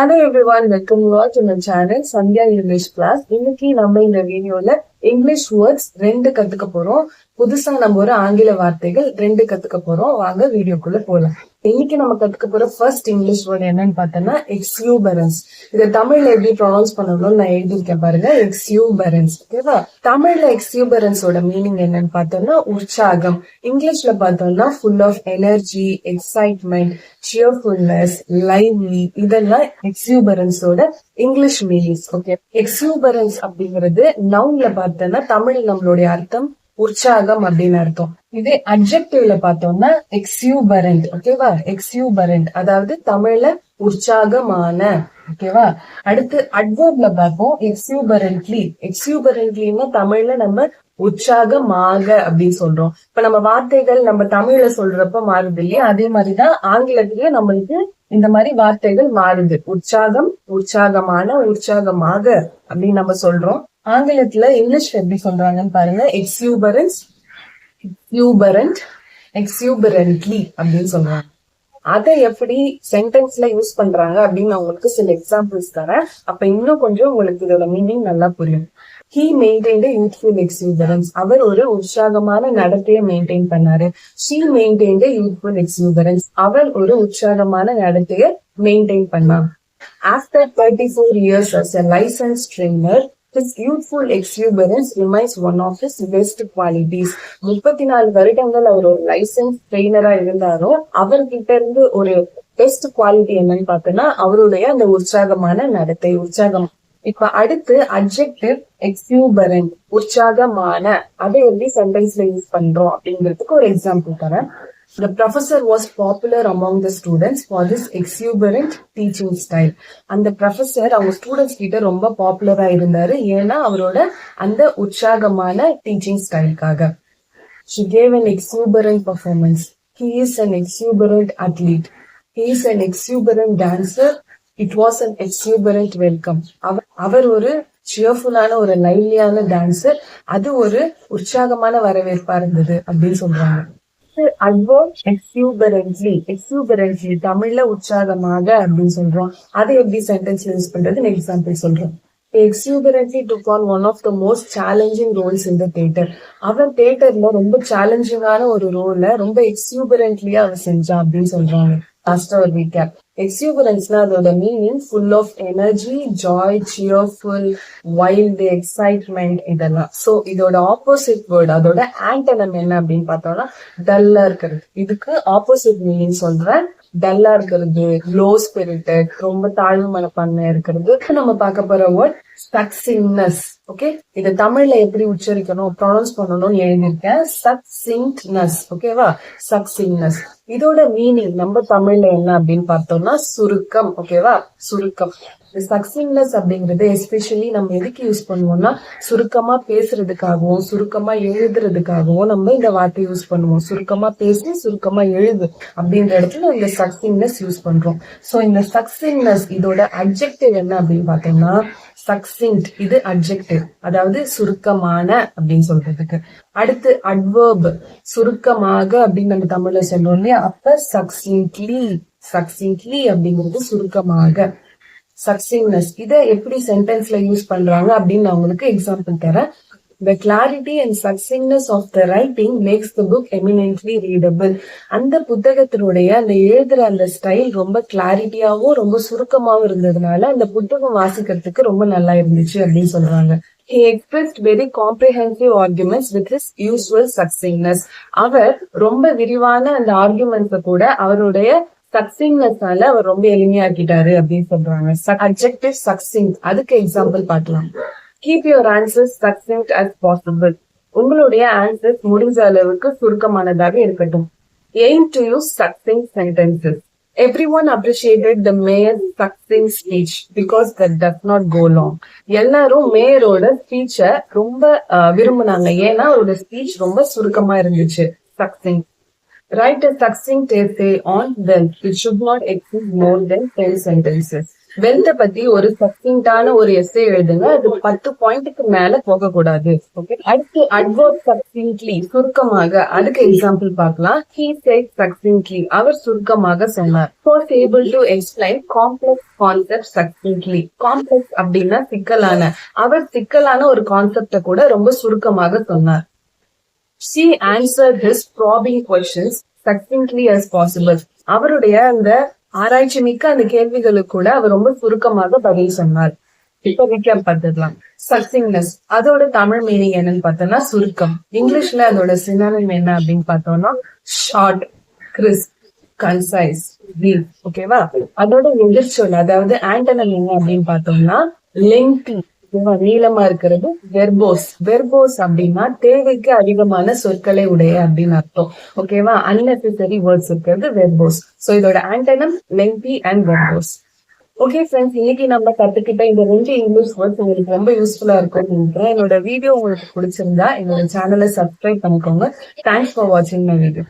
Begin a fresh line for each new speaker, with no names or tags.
Hello everyone welcome you all to my channel Sandhya English class இன்னைக்கு நம்ம இந்த வீடியோல இங்கிலீஷ் வேர்ட்ஸ் ரெண்டு கத்துக்க போறோம். புதுசா நம்ம ஒரு ஆங்கில வார்த்தைகள் ரெண்டு கத்துக்க போறோம். வாங்க வீடியோக்குள்ள போலாம். இன்னைக்கு நம்ம கத்துக்க போற ஃபர்ஸ்ட் இங்கிலீஷ் வேர்ட் என்னன்னு பார்த்தோம்னா எக்ஸ்யூபரன்ஸ் இதை தமிழ்ல எப்படி ப்ரொனவுன்ஸ் பண்ணணும்னு நான் எழுதியிருக்கேன் பாருங்க. எக்ஸ்யூபரன்ஸ் ஓகேவா தமிழ்ல எக்ஸ்யூபரன்ஸோட மீனிங் என்னன்னு பார்த்தோம்னா உற்சாகம். இங்கிலீஷ்ல பார்த்தோம்னா full of energy excitement cheerfulness lively இதெல்லாம் எக்ஸ்யூபரன்ஸோட இங்கிலீஷ் மீனிங்ஸ் ஓகே எக்ஸியூபரன்ஸ் அப்படிங்கிறது நவுன்ல பார்த்தோம்னா தமிழ் நம்மளுடைய அர்த்தம் உற்சாகம் அப்படின்னு அர்த்தம். இதே அப்ஜெக்டிவ்ல பார்த்தோம்னா எக்ஸ்யூபரண்ட் ஓகேவா எக்ஸ்யூபரண்ட் அதாவது தமிழ்ல உற்சாகமான ஓகேவா அடுத்து அட்வர்ப்ல பார்ப்போம் எக்ஸ்யூபரண்ட்லி எக்ஸ்யூபரண்ட்லின்னா தமிழ்ல நம்ம உற்சாகமாக அப்படின்னு சொல்றோம். இப்ப நம்ம வார்த்தைகள் நம்ம தமிழ்ல சொல்றப்ப மாறுது இல்லையா? அதே மாதிரிதான் ஆங்கிலத்திலயும் நம்மளுக்கு இந்த மாதிரி வார்த்தைகள் மாறுது. உற்சாகம் உற்சாகமான உற்சாகமாக அப்படின்னு நம்ம சொல்றோம். ஆங்கிலத்துல இங்கிலீஷ் எப்படி சொல்றாங்கன்னு பாருங்க. எக்ஸ்யூபரன்ஸ் எக்ஸ்யூபரண்ட் எக்ஸியூபரண்ட்லி அப்படின்னு சொல்றாங்க. அதை எப்படி சென்டென்ஸ்ல யூஸ் பண்றாங்க அப்படின்னு நான் உங்களுக்கு சில எக்ஸாம்பிள்ஸ் தரேன். அப்ப இன்னும் கொஞ்சம் உங்களுக்கு இதோட மீனிங் நல்லா புரியும். ஹீ மெயின்டைன் யூத்ஃபுல் எக்ஸ்யூபரன்ஸ் அவர் ஒரு உற்சாகமான நடத்தையை மெயின்டைன் பண்ணாரு. ஷீ மெயின்டைன் யூத்ஃபுல் எக்ஸ்யூபரன்ஸ் அவர் ஒரு உற்சாகமான நடத்தையை மெயின்டைன் பண்ணார். After thirty four years as a licence trainer his youthful exuberance remains one of his best qualities முப்பத்தி நாலு வருடங்கள் அவர் ஒரு லைசன்ஸ் ட்ரெயினரா இருந்தாரோ அவர்கிட்ட இருந்து ஒரு பெஸ்ட் குவாலிட்டி என்னன்னு பார்த்தோம்னா அவருடைய அந்த உற்சாகமான நடத்தை உற்சாகம். இப்ப அடுத்து அப்ஜெக்டிவ் எக்ஸ்யூபரன் உற்சாகமான அதை எப்படி சென்டென்ஸ்ல யூஸ் பண்றோம் அப்படிங்கிறதுக்கு ஒரு எக்ஸாம்பிள் தரேன். The professor was popular among the students for this exuberant teaching style. அந்த ப்ரொஃபஸர் அவங்க ஸ்டூடெண்ட்ஸ் கிட்ட ரொம்ப பாப்புலரா இருந்தாரு ஏன்னா அவரோட அந்த உற்சாகமான teaching ஸ்டைலுக்காக she gave an exuberant performance he is an exuberant athlete he is an exuberant dancer it was an exuberant welcome அவர் ஒரு சியர்ஃபுல்லான ஒரு லைவ்லியான டான்சர் அது ஒரு உற்சாகமான வரவேற்பா இருந்தது அப்படின்னு சொல்றாங்க அட்வர்ட் எக்ஸியூபரன்ட்லி எக்ஸியூபரன்ட்லி தமிழ்ல உற்சாகமாக அப்படின்னு சொல்றோம். அதை எப்படி சென்டென்ஸ் யூஸ் பண்றது எக்ஸாம்பிள் சொல்றோம். Exuberantly took on one of the most challenging roles இந்த தேட்டர் அவன் தேட்டர்ல ரொம்ப சேலஞ்சிங்கான ஒரு ரோல ரொம்ப எக்ஸியூபரண்ட்லியா அவன் செஞ்சான் அப்படின்னு சொல்றாங்க. லாஸ்டா ஒரு ரீகேப் எக்ஸியூபரன்ஸ்னா அதோட meaning full of energy joy cheerful wild excitement இதெல்லாம். சோ இதோட ஆப்போசிட் வேர்டு அதோட ஆண்டனம் என்ன அப்படின்னு பார்த்தோம்னா டல்லா இருக்கிறது. இதுக்கு ஆப்போசிட் மீனிங் சொல்றேன். டல்லா இருக்கிறது லோ ஸ்பிரிட்டட் ரொம்ப தாழ்வு மனப்பான்மை இருக்கிறது. நம்ம பார்க்க போற வேர்ட் சக்சிங்னஸ் ஓகே இது தமிழ்ல எப்படி உச்சரிக்கணும் ப்ரொனவுன்ஸ் பண்ணணும்னு எழுதியிருக்கேன். சக்சிங்னஸ் ஓகேவா சக்சிங்னஸ் இதோட மீனிங் நம்ம தமிழ்ல என்ன அப்படின்னு பார்த்தோம்னா சுருக்கம். ஓகேவா சுருக்கம். சக்சிங்னஸ் அப்படிங்கறது எஸ்பெஷலி நம்ம எதுக்கு யூஸ் பண்ணுவோம்னா சுருக்கமா பேசுறதுக்காகவும் சுருக்கமா எழுதுறதுக்காகவும் நம்ம இந்த வார்த்தை யூஸ் பண்ணுவோம். சுருக்கமா பேசி சுருக்கமா எழுது அப்படின்ற இடத்துல இந்த சக்சிங்னஸ் யூஸ் பண்றோம். சோ இந்த சக்சிங்னஸ் இதோட அப்ஜெக்டிவ் என்ன அப்படின்னு பார்த்தோம்னா சக்சிங்ட் இது அப்ஜெக்டிவ் அதாவது சுருக்கமான அப்படின்னு சொல்றதுக்கு. அடுத்து அட்வர்ப் சுருக்கமாக அப்படின்னு நம்ம தமிழ்ல சொல்றோம் இல்லையா? அப்ப சக்சிங்க்லி சக்சிங்க்லி அப்படிங்கிறது சுருக்கமாக. சக்சிங்னஸ் இதை எப்படி சென்டென்ஸ்ல யூஸ் பண்றாங்க அப்படின்னு நான் உங்களுக்கு எக்ஸாம்பிள் தரேன். The clarity and succinctness of the writing makes the book eminently readable. அந்த புத்தகத்தினுடைய அந்த எழுதுற அந்த ஸ்டைல் ரொம்ப கிளாரிட்டியாவும் ரொம்ப சுருக்கமாவும் இருந்ததுனால அந்த புத்தகம் வாசிக்கிறதுக்கு ரொம்ப நல்லா இருந்துச்சு அப்படின்னு சொல்றாங்க He expressed very comprehensive arguments with his usual succinctness. அவர் ரொம்ப விரிவான அந்த ஆர்குமெண்ட்ஸ கூட அவருடைய சக்சிங்னஸ்னால அவர் ரொம்ப எளிமையாக்கிட்டாரு அப்படின்னு சொல்றாங்க அப்ஜெக்டிவ் சக்சிங் அதுக்கு எக்ஸாம்பிள் பார்க்கலாம் keep your answers succinct as possible உங்களுடைய ஆன்சர்ஸ் முடிஞ்ச அளவுக்கு சுருக்கமானதாக இருக்கட்டும். Aim to use succinct sentences everyone appreciated the mayor succinct speech because that does not go long எல்லாரும் மேயரோட ஸ்பீச்சை ரொம்ப விரும்பினாங்க. ஏன்னா அவரோட ஸ்பீச் ரொம்ப சுருக்கமா இருந்துச்சு. Succinct write a succinct essay on wealth It not not exceed more than 10. Wealth பத்தி ஒரு சக்சிண்டான ஒரு எஸ்ஏ எழுதுங்க. அது பத்து பாயிண்ட்டுக்கு மேல போக கூடாது ஓகே அடுத்து அட்வர்ட் சக்சின்ட்லி சுருக்கமாக. அதுக்கு எக்ஸாம்பிள் பார்க்கலாம். ஹீ சேட் சக்சின்ட்லி அவர் சுருக்கமாக சொன்னார். Force able to explain complex concept succinctly complex அப்படின்னா சிக்கலான. அவர் சிக்கலான ஒரு கான்செப்ட கூட ரொம்ப சுருக்கமாக சொன்னார். She answer his probing questions succinctly as possible அவருடைய அந்த ஆராய்ச்சி மிக்க அந்த கேள்விகளுக்கு கூட அவர் ரொம்ப சுருக்கமாக பதில் சொன்னார். இப்ப ரீகேப் பார்த்துக்கலாம் சக்சிங்னஸ் அதோட தமிழ் மீனிங் என்னன்னு பார்த்தோம்னா சுருக்கம். இங்கிலீஷ்ல அதோட சினானிம் என்ன அப்படின்னு பார்த்தோம்னா ஷார்ட் கிறிஸ்ப் கன்சைஸ் ஓகேவா அதோட எதிர்ச்சொல் அதாவது ஆண்டனம் என்ன அப்படின்னு பார்த்தோம்னா லெங்தி நீளமா இருக்கிறது வெர்போஸ். வெர்போஸ் அப்படின்னா தேவைக்கு அதிகமான சொற்களை உடைய அப்படின்னு அர்த்தம். ஓகேவா அன்னெசரி வேர்ட்ஸ் இருக்கிறது வெர்போஸ். சோ இதோட antonym lengthy and verbose okay friends இன்னைக்கு நம்ம கத்துக்கிட்ட இந்த ரெண்டு இங்கிலீஷ் வேர்ட்ஸ் உங்களுக்கு ரொம்ப யூஸ்ஃபுல்லா இருக்கும்னு நினைக்கிறேன். என்னோட வீடியோ உங்களுக்கு பிடிச்சிருந்தா என்னோட சேனலை சப்ஸ்கிரைப் பண்ணிக்கோங்க. தேங்க்ஸ் ஃபார் வாட்சிங் மை வீடியோ